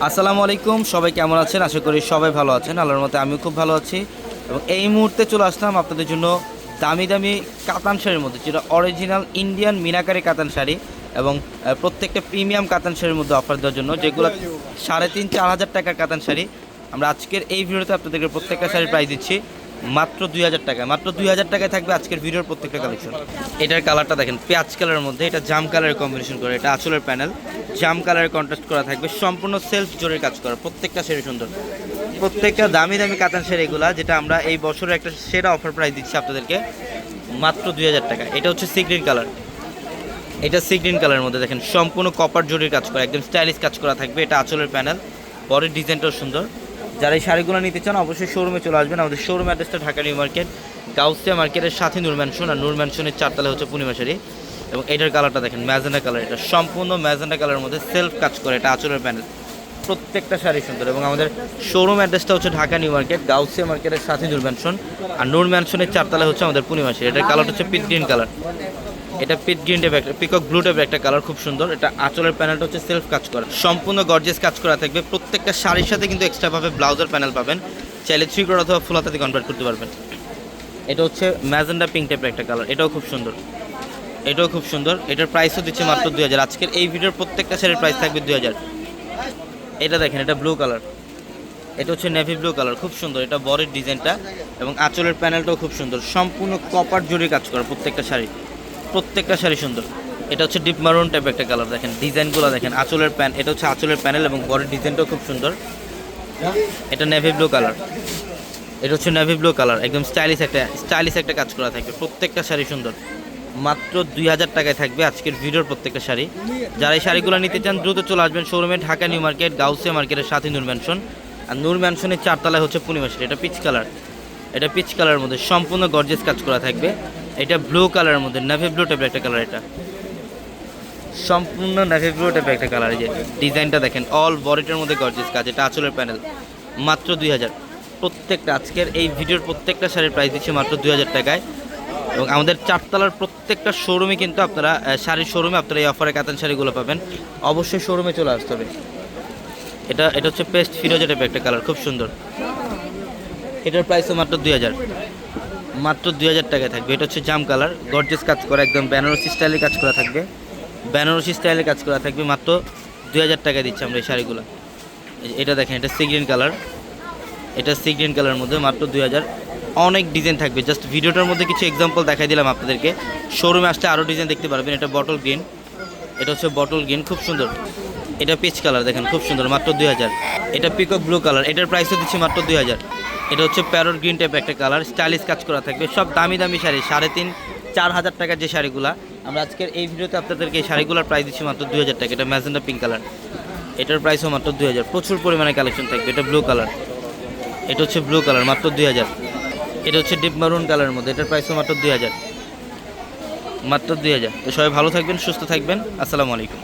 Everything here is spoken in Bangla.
আসসালামু আলাইকুম, সবাই কেমন আছেন? আশা করি সবাই ভালো আছেন। আল্লাহর মতে আমিও খুব ভালো আছি। এবং এই মুহূর্তে চলে আসলাম আপনাদের জন্য দামি দামি কাতান শাড়ির মধ্যে, যেটা অরিজিনাল ইন্ডিয়ান মিনাকারি কাতান শাড়ি এবং প্রত্যেকটা প্রিমিয়াম কাতান শাড়ির মধ্যে অফার দেওয়ার জন্য। যেগুলো সাড়ে তিন, চার হাজার টাকার কাতান শাড়ি। আমরা আজকের এই ভিডিওতে আপনাদেরকে প্রত্যেকটা শাড়ি প্রাইস দিচ্ছি। মাত্র দুই হাজার টাকায়, মাত্র দুই হাজার টাকায় থাকবে আজকের ভিডিওর প্রত্যেকটা কালেকশন এটার কালারটা দেখেন, পেঁয়াজ কালারের মধ্যে, এটা জাম কালারের কম্বিনেশন করে, এটা আঁচলের প্যানেল জাম কালারের কন্ট্রাস্ট করা থাকবে, সম্পূর্ণ সেলফ জোরের কাজ করা, প্রত্যেকটা শাড়ি সুন্দর। প্রত্যেকটা দামি দামি কাতান শাড়ি এগুলা, যেটা আমরা এই বছরের একটা সেরা অফার প্রাইস দিচ্ছি আপনাদেরকে, মাত্র দুই হাজার টাকা এটা হচ্ছে সি গ্রিন কালার এটা সি গ্রিন কালারের মধ্যে দেখেন, সম্পূর্ণ কপার জরির কাজ করা, একদম স্টাইলিশ কাজ করা থাকবে, এটা আঁচলের প্যানেল বডির ডিজাইনটাও সুন্দর। যারা এই শাড়িগুলো নিতে চান, অবশ্যই শোরুমে চলে আসবেন। আমাদের শোরুম অ্যাড্রেসটা ঢাকা নিউ মার্কেট, গাউসিয়া মার্কেটের সাথে নূর ম্যানশন আর নূর ম্যানশনের চারতলা হচ্ছে পূর্ণিমা শাড়ি। এবং এটার কালারটা দেখেন ম্যাজেন্ডা কালার এটা সম্পূর্ণ ম্যাজেন্ডা কালারের মধ্যে সেলফ কাজ করে, এটা আঁচলের প্যানেল প্রত্যেকটা শাড়ি সুন্দর। এবং আমাদের শোরুম অ্যাড্রেসটা হচ্ছে ঢাকা নিউ মার্কেট, গাউসিয়া মার্কেটের সাথে নূর ম্যানশন আর নূর ম্যানশনের চারতলা হচ্ছে আমাদের পূর্ণিমা শাড়ি। এটার কালার হচ্ছে পিট গ্রিন কালার এটা পিট গ্রিন টাইপের একটা পিকক ব্লু টাইপের একটা কালার খুব সুন্দর। এটা আঁচলের প্যানেলটা হচ্ছে সেলফ কাজ করা। সম্পূর্ণ গর্জেস কাজ করা থাকবে। প্রত্যেকটা শাড়ির সাথে কিন্তু এক্সট্রা ভাবে ব্লাউজের প্যানেল পাবেন। চাইলে থ্রি কোড অথবা ফুল হাতাতে কনভার্ট করতে পারবেন। এটা হচ্ছে ম্যাজেন্ডা পিঙ্ক টাইপের একটা কালার এটাও খুব সুন্দর। এটাও খুব সুন্দর। এটার প্রাইসও দিচ্ছে মাত্র দুই হাজার। আজকের এই ভিডিওর প্রত্যেকটা শাড়ির প্রাইস থাকবে দুই হাজার। এটা দেখেন, এটা ব্লু কালার এটা হচ্ছে নেভি ব্লু কালার খুব সুন্দর। এটা বরের ডিজাইনটা এবং আঁচলের প্যানেলটাও খুব সুন্দর। সম্পূর্ণ কপার জুড়ে কাজ করা প্রত্যেকটা শাড়ি। প্রত্যেকটা শাড়ি সুন্দর। এটা হচ্ছে ডিপ মারুন টাইপ একটা কালার দেখেন। ডিজাইনগুলো দেখেন, আঁচলের প্যান, এটা হচ্ছে আঁচলের প্যানেল এবং বডির ডিজাইনটাও খুব সুন্দর। এটা নেভি ব্লু কালার এটা হচ্ছে নেভি ব্লু কালার একদম স্টাইলিশ একটা স্টাইলিশ একটা কাজ করা থাকবে। প্রত্যেকটা শাড়ি সুন্দর। মাত্র দুই হাজার টাকায় থাকবে আজকের ভিডিওর প্রত্যেকটা শাড়ি। যারা এই শাড়িগুলো নিতে চান, দ্রুত চলে আসবেন শোরুমে ঢাকা নিউ মার্কেট, গাউসিয়া মার্কেটের সাথে নূর ম্যানশন আর নূর ম্যানশনের চারতলায় হচ্ছে পূর্ণিমা শাড়ি। এটা পিচ কালার এটা পিচ কালারের মধ্যে সম্পূর্ণ গর্জেস কাজ করা থাকবে। এটা ব্লু কালারের মধ্যে নেভি ব্লু টাইপের একটা কালার এটা। সম্পূর্ণ নেভি ব্লু টাইপের একটা কালার যে ডিজাইনটা দেখেন অল বডিটার মধ্যে গর্জেস কাজ, এটা আঁচলের প্যানেল মাত্র দুই হাজার। প্রত্যেকটা আজকের এই ভিডিওর প্রত্যেকটা শাড়ির প্রাইস দিচ্ছে মাত্র দুই হাজার টাকায়। এবং আমাদের চারতলার প্রত্যেকটা শোরুমে কিন্তু আপনারা শাড়ির শোরুমে আপনারা এই অফারে কাতান শাড়িগুলো পাবেন। অবশ্যই শোরুমে চলে আসতে হবে। এটা এটা হচ্ছে পেস্ট ফিরোজা টাইপের একটা কালার খুব সুন্দর। এটার প্রাইসও মাত্র দুই হাজার। মাত্র দুই হাজার টাকায় থাকবে। এটা হচ্ছে জাম কালার গর্জেস কাজ করা, একদম বেনারসি স্টাইলে কাজ করা থাকবে। বেনারসি স্টাইলে কাজ করা থাকবে মাত্র দুই হাজার টাকায় দিচ্ছি আমরা এই শাড়িগুলো। এটা দেখেন, এটা সি গ্রিন কালার এটা সি গ্রিন কালারের মধ্যে মাত্র দুই হাজার। অনেক ডিজাইন থাকবে। জাস্ট ভিডিওটার মধ্যে কিছু এক্সাম্পল দেখাই দিলাম আপনাদেরকে। শোরুমে আসলে আরও ডিজাইন দেখতে পারবেন। এটা বটল গ্রিন এটা হচ্ছে বটল গ্রিন খুব সুন্দর। এটা পিচ কালার দেখেন, খুব সুন্দর, মাত্র দুই হাজার। এটা পিকক ব্লু কালার এটার প্রাইসও দিচ্ছি মাত্র দুই হাজার। এটা হচ্ছে প্যারোট গ্রিন টাইপ একটা কালার, স্টাইলিশ কাজ করা থাকবে। সব দামি দামি শাড়ি, সাড়ে তিন, চার হাজার টাকার যে শাড়িগুলো। আমরা আজকের এই ভিডিওতে আপনাদেরকে এই শাড়িগুলোর প্রাইস দিচ্ছি মাত্র দুই হাজার টাকা। এটা ম্যাজেন্ডা পিঙ্ক কালার এটার প্রাইসও মাত্র দুই হাজার। প্রচুর পরিমাণে কালেকশন থাকবে। এটা ব্লু কালার এটা হচ্ছে ব্লু কালার মাত্র দুই হাজার। এটা হচ্ছে ডিপ মারুন কালারের মধ্যে। এটার প্রাইসও মাত্র দুই হাজার। মাত্র দুই হাজার। তো সবাই ভালো থাকবেন, সুস্থ থাকবেন। আসসালামু আলাইকুম।